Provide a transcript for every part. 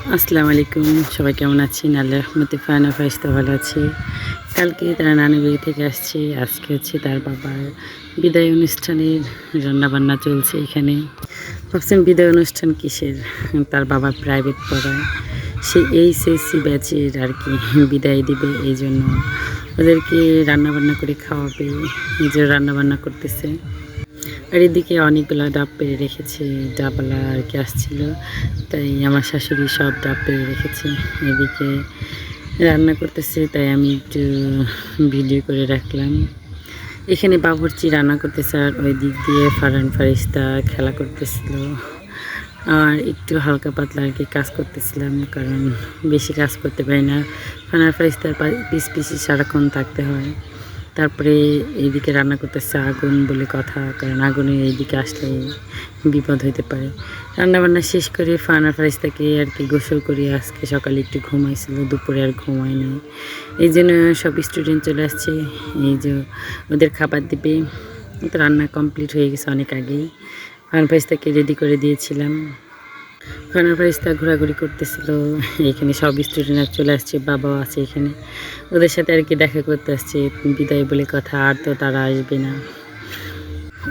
আসসালামু আলাইকুম, সবাই কেমন আছেন? আল্লাহ রহমতে ফায়না ফাইস্তা ভালো আছে। কালকে তারা নানি বাড়ি থেকে আসছে, আজকে হচ্ছে তার বাবার বিদায় অনুষ্ঠানের রান্নাবান্না চলছে এখানে। ভাবছেন বিদায় অনুষ্ঠান কিসের? তার বাবা প্রাইভেট পড়ায়। সে এইচএসসি ব্যাচের আর কি বিদায় দিবে এই জন্য। ওদেরকে রান্নাবান্না করে খাওয়াবে, নিজের রান্নাবান্না করতেছে। আর এদিকে অনেকগুলো ডাব পেরে রেখেছে ডাবওয়ালা আর কি আসছিল। তাই আমার শাশুড়ি সব ডাব পেরে রেখেছে। এদিকে রান্না করতেছে, তাই আমি একটু ভিডিও করে রাখলাম। এখানে বাবুর্চি রান্না করতেছে আর ওই দিক দিয়ে ফারান ফারিস্তা খেলা করতেছিল। আর একটু হালকা পাতলা আর কি কাজ করতেছিলাম, কারণ বেশি কাজ করতে পারি না। ফারান ফারিস্তার পিস পিসি সারাক্ষণ থাকতে হয়। তারপরে এইদিকে রান্না করতেছে আগুন বলে কথা, কারণ আগুনে এইদিকে আসলে বিপদ হইতে পারে। রান্না বান্না শেষ করে ফানা ফারিস্তাকে আর কি গোসল করে আজকে সকালে একটু ঘুমাইছিল, দুপুরে আর ঘুমায়নি এই জন্য সব স্টুডেন্ট চলে আসছে। এই যে ওদের খাবার দিবে। রান্না কমপ্লিট হয়ে গেছে অনেক আগেই। ফান ফারিস্তাকে রেডি করে দিয়েছিলাম। ফানা ফারিস্তা ঘোরাঘুরি করতেছিল। এখানে সব স্টুডেন্টরা চলে আসছে, বাবাও আছে এখানে। ওদের সাথে আর কি দেখা করতে আসছে, বিদায় বলে কথা, আর তো তারা আসবে না।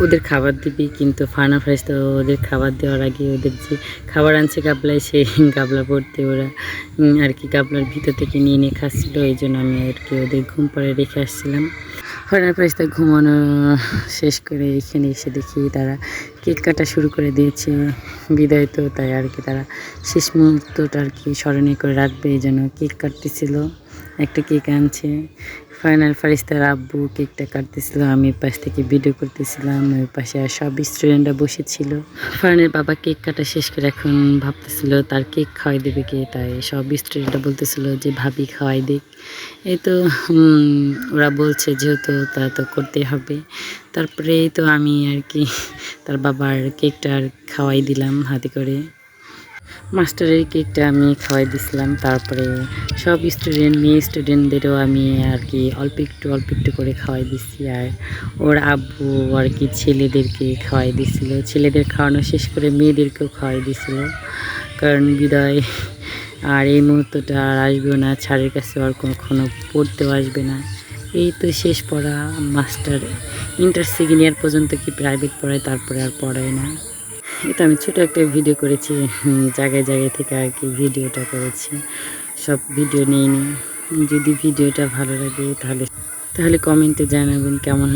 ওদের খাবার দিবি, কিন্তু ফানা ফ্রাইস তো ওদের খাবার দেওয়ার আগে ওদের যে খাবার আনছে গাবলায়, সেই গাবলা পড়তে ওরা আর কি গাবলার ভিতর থেকে নিয়ে নিয়ে খাচ্ছিল। এই জন্য আমি আর কি ওদের ঘুম পাড়ে রেখে আসছিলাম। ফানা প্রাইসটা ঘুমানো শেষ করে এখানে এসে দেখি তারা কেক কাটা শুরু করে দিয়েছে। বিদায় তো তাই আর কি, তারা শেষ মুহূর্তটা আর কি স্মরণীয় করে রাখবে এই জন্য কেক কাটতেছিল। একটা কেক আনছে। ফাইনাল ফারিস্তার আব্বু কেকটা কাটতেছিল, আমি পাশ থেকে ভিডিও করতেছিলাম, ওই পাশে আর সব স্টুডেন্টরা বসেছিল। ফাইনাল বাবা কেক কাটা শেষ করে এখন ভাবতেছিল, তার কেক খাওয়াই দেবে কে? তাই সব স্টুডেন্টরা বলতেছিল যে, ভাবি, খাওয়াই দিক এই তো ওরা বলছে যেহেতু তা তো করতেই হবে। তারপরে তো আমি আর কি তার বাবার কেকটা আর খাওয়াই দিলাম হাতে করে। মাস্টারের কেকটা আমি খাওয়াই দিছিলাম, তারপরে সব স্টুডেন্ট মেয়ে স্টুডেন্টদেরও আমি আর কি অল্প একটু অল্প একটু করে খাওয়াই দিচ্ছি আর ওর আব্বু আর কি ছেলেদেরকে খাওয়াই দিছিল। ছেলেদের খাওয়ানো শেষ করে মেয়েদেরকেও খাওয়াই দিছিল। কারণ বিদায় আর এই মুহূর্তটা আর আসবেও না, ছাড়ের কাছে আর কখনো পড়তেও আসবে না। এই তো শেষ পড়া, মাস্টার ইন্টার সেকেন্ড ইয়ার পর্যন্ত কি প্রাইভেট পড়ায়, তারপরে আর পড়ায় না। এটা আমি ছোটো একটা ভিডিও করেছি জায়গায় জায়গায় থেকে আর কি ভিডিওটা করেছি। সব ভিডিও নিয়ে নিই। যদি ভিডিওটা ভালো লাগে তাহলে তাহলে কমেন্টে জানাবেন কেমন